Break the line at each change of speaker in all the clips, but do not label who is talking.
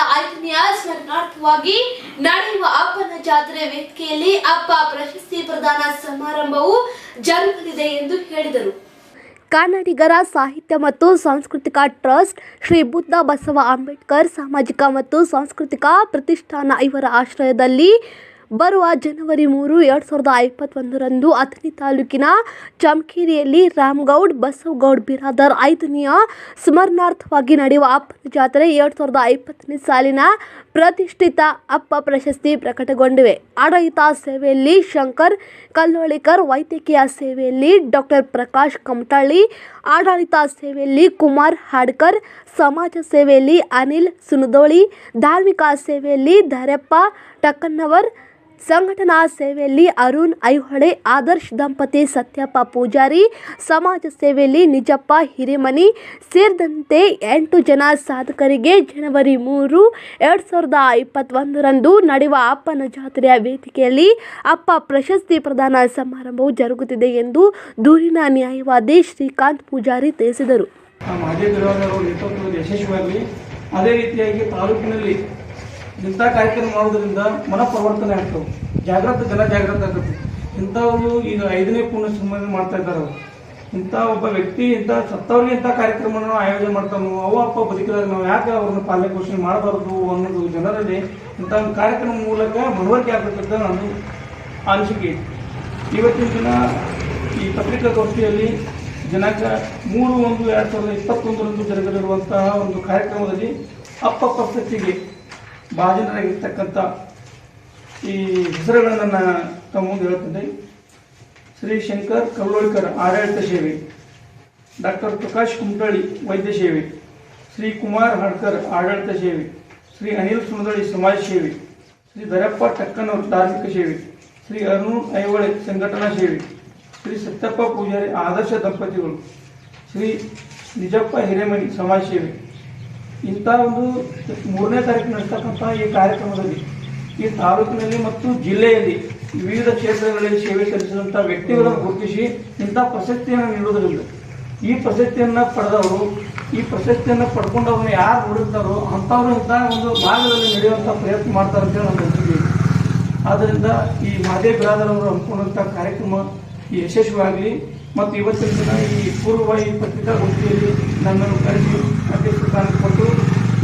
November ಸ್ಮರಣಾರ್ಥವಾಗಿ ನಡೆಯುವ ಅಪ್ಪನ ಜಾತ್ರೆ ವೇದಿಕೆಯಲ್ಲಿ ಅಪ್ಪ ಪ್ರಶಸ್ತಿ ಪ್ರದಾನ ಸಮಾರಂಭವು ಜರುಗಲಿದೆ ಎಂದು ಹೇಳಿದರು. ಕನ್ನಡಿಗರ ಸಾಹಿತ್ಯ ಮತ್ತು ಸಾಂಸ್ಕೃತಿಕ ಟ್ರಸ್ಟ್ ಶ್ರೀ ಬುದ್ಧ ಬಸವ ಅಂಬೇಡ್ಕರ್ ಸಾಮಾಜಿಕ ಮತ್ತು ಸಾಂಸ್ಕೃತಿಕ ಪ್ರತಿಷ್ಠಾನ ಇವರ ಆಶ್ರಯದಲ್ಲಿ ಬರುವ ಜನವರಿ ಮೂರು, ಎರಡು ಸಾವಿರದ ಇಪ್ಪತ್ತೊಂದರಂದು ಅಥಣಿ ತಾಲೂಕಿನ ಚಮಕೇರಿಯಲ್ಲಿ ರಾಮಗೌಡ್, ಬಸವಗೌಡ್, ಬಿರಾದರ್ ಐದನೆಯ ಸ್ಮರಣಾರ್ಥವಾಗಿ ನಡೆಯುವ ಅಪ್ಪನ ಜಾತ್ರೆ ಎರಡು ಸಾವಿರದ ಇಪ್ಪತ್ತನೇ ಸಾಲಿನ ಪ್ರತಿಷ್ಠಿತ ಅಪ್ಪ ಪ್ರಶಸ್ತಿ ಪ್ರಕಟಗೊಂಡಿವೆ. ಆಡಳಿತ ಸೇವೆಯಲ್ಲಿ ಶಂಕರ್ ಕಲ್ಲೋಳಿಕರ್, ವೈದ್ಯಕೀಯ ಸೇವೆಯಲ್ಲಿ ಡಾಕ್ಟರ್ ಪ್ರಕಾಶ್ ಕಮಟಳ್ಳಿ ಆಡಳಿತ ಸೇವೆಯಲ್ಲಿ ಕುಮಾರ್ ಹಾಡ್ಕರ್, ಸಮಾಜ ಸೇವೆಯಲ್ಲಿ ಅನಿಲ್ ಸುನದೋಳಿ, ಧಾರ್ಮಿಕ ಸೇವೆಯಲ್ಲಿ ಧರಪ್ಪ ಟಕ್ಕನ್ನವರ್ ಸಂಘಟನಾ ಸೇವೆಯಲ್ಲಿ ಅರುಣ್ ಐಹೊಳೆ, ಆದರ್ಶ್ ದಂಪತಿ ಸತ್ಯಪ್ಪ ಪೂಜಾರಿ, ಸಮಾಜ ಸೇವೆಯಲ್ಲಿ ನಿಜಪ್ಪ ಹಿರೇಮನಿ, ಸೇರಿದಂತೆ ಎಂಟು ಜನ ಸಾಧಕರಿಗೆ ಜನವರಿ ಮೂರು ಎರಡು ಸಾವಿರದ ಇಪ್ಪತ್ತೊಂದರಂದು ನಡೆಯುವ ಅಪ್ಪನ ಜಾತ್ರೆಯ ವೇದಿಕೆಯಲ್ಲಿ ಅಪ್ಪ ಪ್ರಶಸ್ತಿ ಪ್ರದಾನ ಸಮಾರಂಭವು ಜರುಗುತ್ತಿದೆ ಎಂದು ದೂರಿನ ನ್ಯಾಯವಾದಿ ಶ್ರೀಕಾಂತ್ ಪೂಜಾರಿ ತಿಳಿಸಿದರು.
ಅದೇ ರೀತಿಯಾಗಿ ತಾಲೂಕಿನಲ್ಲಿ ಇಂಥ ಕಾರ್ಯಕ್ರಮ ಮಾಡೋದ್ರಿಂದ ಮನ ಪರಿವರ್ತನೆ ಆಗ್ತವೆ ಜಾಗೃತ ಜನ ಜಾಗೃತ ಆಗ್ತದೆ ಇಂಥವರು ಈಗ ಐದನೇ ಪೂರ್ಣ ಸಂಬಂಧ ಮಾಡ್ತಾ ಇದ್ದಾರೆ ಅವರು. ಇಂಥ ಒಬ್ಬ ವ್ಯಕ್ತಿ, ಇಂಥ ಸತ್ತವ್ರಿಗೆ ಇಂಥ ಕಾರ್ಯಕ್ರಮವನ್ನು ಆಯೋಜನೆ ಮಾಡ್ತಾನೋ ಅವ ಅಪ್ಪ ಬದುಕಿದಾಗ ನಾವು ಯಾಕೆ ಅವ್ರನ್ನ ಪಾಲನೆ ಪೋಷಣೆ ಮಾಡಬಾರ್ದು ಅನ್ನೋದು ಜನರಲ್ಲಿ ಇಂಥ ಒಂದು ಕಾರ್ಯಕ್ರಮ ಮೂಲಕ ಮನವರಿಕೆ ಆಗಬೇಕಂತ ನಾನು ಅನಿಸಿಕೆ. ಇವತ್ತಿನ ದಿನ ಈ ಪತ್ರಿಕಾಗೋಷ್ಠಿಯಲ್ಲಿ ದಿನಾಂಕ ಮೂರು ಒಂದು ಎರಡು ಸಾವಿರದ ಇಪ್ಪತ್ತೊಂದರಂದು ಜರುಗಲಿರುವಂತಹ ಒಂದು ಕಾರ್ಯಕ್ರಮದಲ್ಲಿ ಅಪ್ಪ ಪ್ರಶಸ್ತಿಗೆ ಭಾಜನರಾಗಿರ್ತಕ್ಕಂಥ ಈ ಹೆಸರುಗಳನ್ನು ನಾನು ತಮ್ಮ ಮುಂದೆ ಹೇಳ್ತಿದ್ದೆ ಶ್ರೀ ಶಂಕರ್ ಕಲ್ಲೋಳ್ಕರ್ ಆಡಳಿತ ಸೇವೆ, ಡಾಕ್ಟರ್ ಪ್ರಕಾಶ್ ಕುಮಟಳ್ಳಿ ವೈದ್ಯ ಸೇವೆ, ಶ್ರೀ ಕುಮಾರ್ ಹಡ್ಕರ್ ಆಡಳಿತ ಸೇವೆ, ಶ್ರೀ ಅನಿಲ್ ಸುಂದಳಿ ಸಮಾಜ ಸೇವೆ, ಶ್ರೀ ಧರಪ್ಪ ಟಕ್ಕನವರ್ ಧಾರ್ಮಿಕ ಸೇವೆ, ಶ್ರೀ ಅರುಣ್ ಐಹೊಳೆ ಸಂಘಟನಾ ಸೇವೆ, ಶ್ರೀ ಸತ್ಯಪ್ಪ ಪೂಜಾರಿ ಆದರ್ಶ ದಂಪತಿಗಳು, ಶ್ರೀ ನಿಜಪ್ಪ ಹಿರೇಮನಿ ಸಮಾಜ ಸೇವೆ. ಇಂಥ ಒಂದು ಮೂರನೇ ತಾರೀಕು ನಡೆಸ್ತಕ್ಕಂಥ ಈ ಕಾರ್ಯಕ್ರಮದಲ್ಲಿ ಈ ತಾಲೂಕಿನಲ್ಲಿ ಮತ್ತು ಜಿಲ್ಲೆಯಲ್ಲಿ ವಿವಿಧ ಕ್ಷೇತ್ರಗಳಲ್ಲಿ ಸೇವೆ ಸಲ್ಲಿಸಿದಂಥ ವ್ಯಕ್ತಿಗಳನ್ನು ಗುರುತಿಸಿ ಇಂಥ ಪ್ರಶಸ್ತಿಯನ್ನು ನೀಡುವುದರಿಂದ ಈ ಪ್ರಶಸ್ತಿಯನ್ನು ಪಡೆದವರು, ಈ ಪ್ರಶಸ್ತಿಯನ್ನು ಪಡ್ಕೊಂಡವರು ಯಾರು ನೋಡಿರ್ತಾರೋ ಅಂಥವ್ರು ಇಂಥ ಒಂದು ಭಾಗದಲ್ಲಿ ನಡೆಯುವಂಥ ಪ್ರಯತ್ನ ಮಾಡ್ತಾರೆ ಅಂತ ನಾನು ಅನಿಸಿಕೆ ಆದ್ದರಿಂದ ಈ ಮಹದೇವ್ ಬಿರಾದರ್ ಅವರು ಹಮ್ಮಿಕೊಂಡಂಥ ಕಾರ್ಯಕ್ರಮ ಈ ಯಶಸ್ವಿಯಾಗಲಿ. ಮತ್ತು ಇವತ್ತಿನ ದಿನ ಈ ಪೂರ್ವವಾಹಿ ಪತ್ರಿಕಾಗೋಷ್ಠಿಯಲ್ಲಿ ನನ್ನನ್ನು ಕರೆಸಿ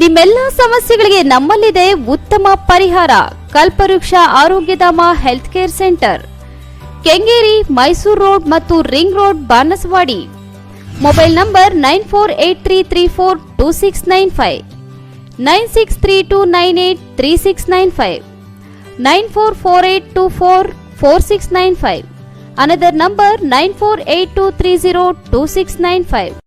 ನಿಮ್ಮೆಲ್ಲ ಸಮಸ್ಯೆಗಳಿಗೆ ನಮ್ಮಲ್ಲಿದೆ ಉತ್ತಮ ಪರಿಹಾರ. Kalpavriksha Arogyadhama health care centre. Kengeri, Mysore road ಮತ್ತು ring road, Banaswadi. Mobile number nine four eight three three four two six nine five. Nine six three two nine eight three six nine five. Nine four four eight two four four six nine five. Another number nine four eight two three zero two six nine five.